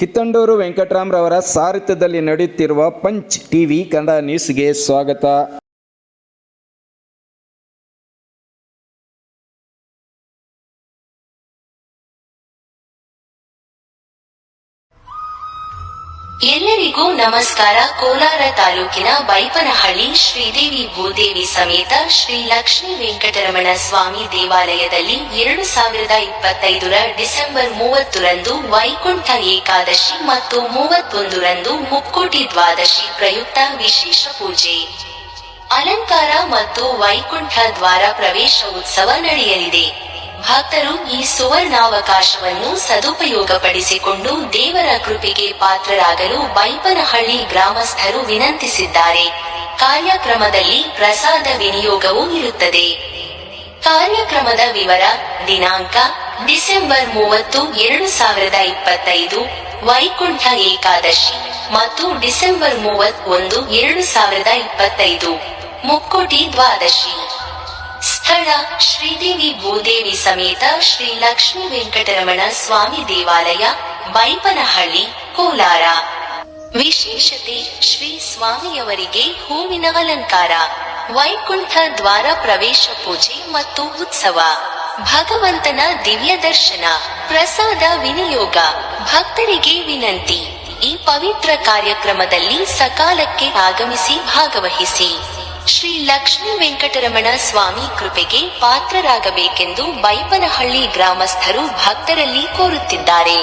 ಕಿತ್ತಂಡೂರು ವೆಂಕಟರಾಮ್ರವರ ಸಾರಥ್ಯದಲ್ಲಿ ನಡೆಯುತ್ತಿರುವ punch TV Kannada ನ್ಯೂಸ್ಗೆ ಸ್ವಾಗತ. ಎಲ್ಲರಿಗೂ ನಮಸ್ಕಾರ. ಕೋಲಾರ ತಾಲೂಕಿನ ಬೈಪನಹಳ್ಳಿ ಶ್ರೀದೇವಿ ಭೂದೇವಿ ಸಮೇತ ಶ್ರೀ ಲಕ್ಷ್ಮೀ ವೆಂಕಟರಮಣ ಸ್ವಾಮಿ ದೇವಾಲಯದಲ್ಲಿ ಎರಡು ಸಾವಿರದ ಇಪ್ಪತ್ತೈದರ ಡಿಸೆಂಬರ್ ಮೂವತ್ತರಂದು ವೈಕುಂಠ ಏಕಾದಶಿ ಮತ್ತು ಮೂವತ್ತೊಂದರಂದು ಮುಕ್ಕೋಟಿ ದ್ವಾದಶಿ ಪ್ರಯುಕ್ತ ವಿಶೇಷ ಪೂಜೆ. ಅಲಂಕಾರ ಮತ್ತು ವೈಕುಂಠ ದ್ವಾರ ಪ್ರವೇಶ ಉತ್ಸವ ನಡೆಯಲಿದೆ. ಭಕ್ತರು ಈ ಸುವರ್ಣಾವಕಾಶವನ್ನು ಸದುಪಯೋಗಪಡಿಸಿಕೊಂಡು ದೇವರ ಕೃಪೆಗೆ ಪಾತ್ರರಾಗಲು ಬೈಪನಹಳ್ಳಿ ಗ್ರಾಮಸ್ಥರು ವಿನಂತಿಸಿದ್ದಾರೆ. ಕಾರ್ಯಕ್ರಮದಲ್ಲಿ ಪ್ರಸಾದ ವಿನಿಯೋಗವೂ ಇರುತ್ತದೆ. ಕಾರ್ಯಕ್ರಮದ ವಿವರ, ದಿನಾಂಕ, ಡಿಸೆಂಬರ್ ಮೂವತ್ತು, ಎರಡು ಸಾವಿರದ ಇಪ್ಪತ್ತೈದು, ವೈಕುಂಠ ಏಕಾದಶಿ ಮತ್ತು ಡಿಸೆಂಬರ್ ಮೂವತ್ತೊಂದು, ಎರಡು ಸಾವಿರದ ಇಪ್ಪತ್ತೈದು. ಮುಕ್ಕೋಟಿ ದ್ವಾದಶಿ. ಸ್ಥಳ ಶ್ರೀದೇವಿ ಭೂದೇವಿ ಸಮೇತ ಶ್ರೀ ಲಕ್ಷ್ಮೀ ವೆಂಕಟರಮಣ ಸ್ವಾಮಿ ದೇವಾಲಯ, ಬೈಪನಹಳ್ಳಿ, ಕೋಲಾರ. ವಿಶೇಷತೆ, ಶ್ರೀ ಸ್ವಾಮಿಯವರಿಗೆ ಹೂವಿನ ಅಲಂಕಾರ, ವೈಕುಂಠ ದ್ವಾರ ಪ್ರವೇಶ ಪೂಜೆ ಮತ್ತು ಉತ್ಸವ, ಭಗವಂತನ ದಿವ್ಯ ದರ್ಶನ, ಪ್ರಸಾದ ವಿನಿಯೋಗ, ಭಕ್ತರಿಗೆ ವಿನಂತಿ. ಈ ಪವಿತ್ರ ಕಾರ್ಯಕ್ರಮದಲ್ಲಿ ಸಕಾಲಕ್ಕೆ ಆಗಮಿಸಿ ಭಾಗವಹಿಸಿ. ಶ್ರೀ ಲಕ್ಷ್ಮೀ ವೆಂಕಟರಮಣ ಸ್ವಾಮಿ ಕೃಪೆಗೆ ಪಾತ್ರರಾಗಬೇಕೆಂದು ಬೈಪನಹಳ್ಳಿ ಗ್ರಾಮಸ್ಥರು ಭಕ್ತರಲ್ಲಿ ಕೋರುತ್ತಿದ್ದಾರೆ.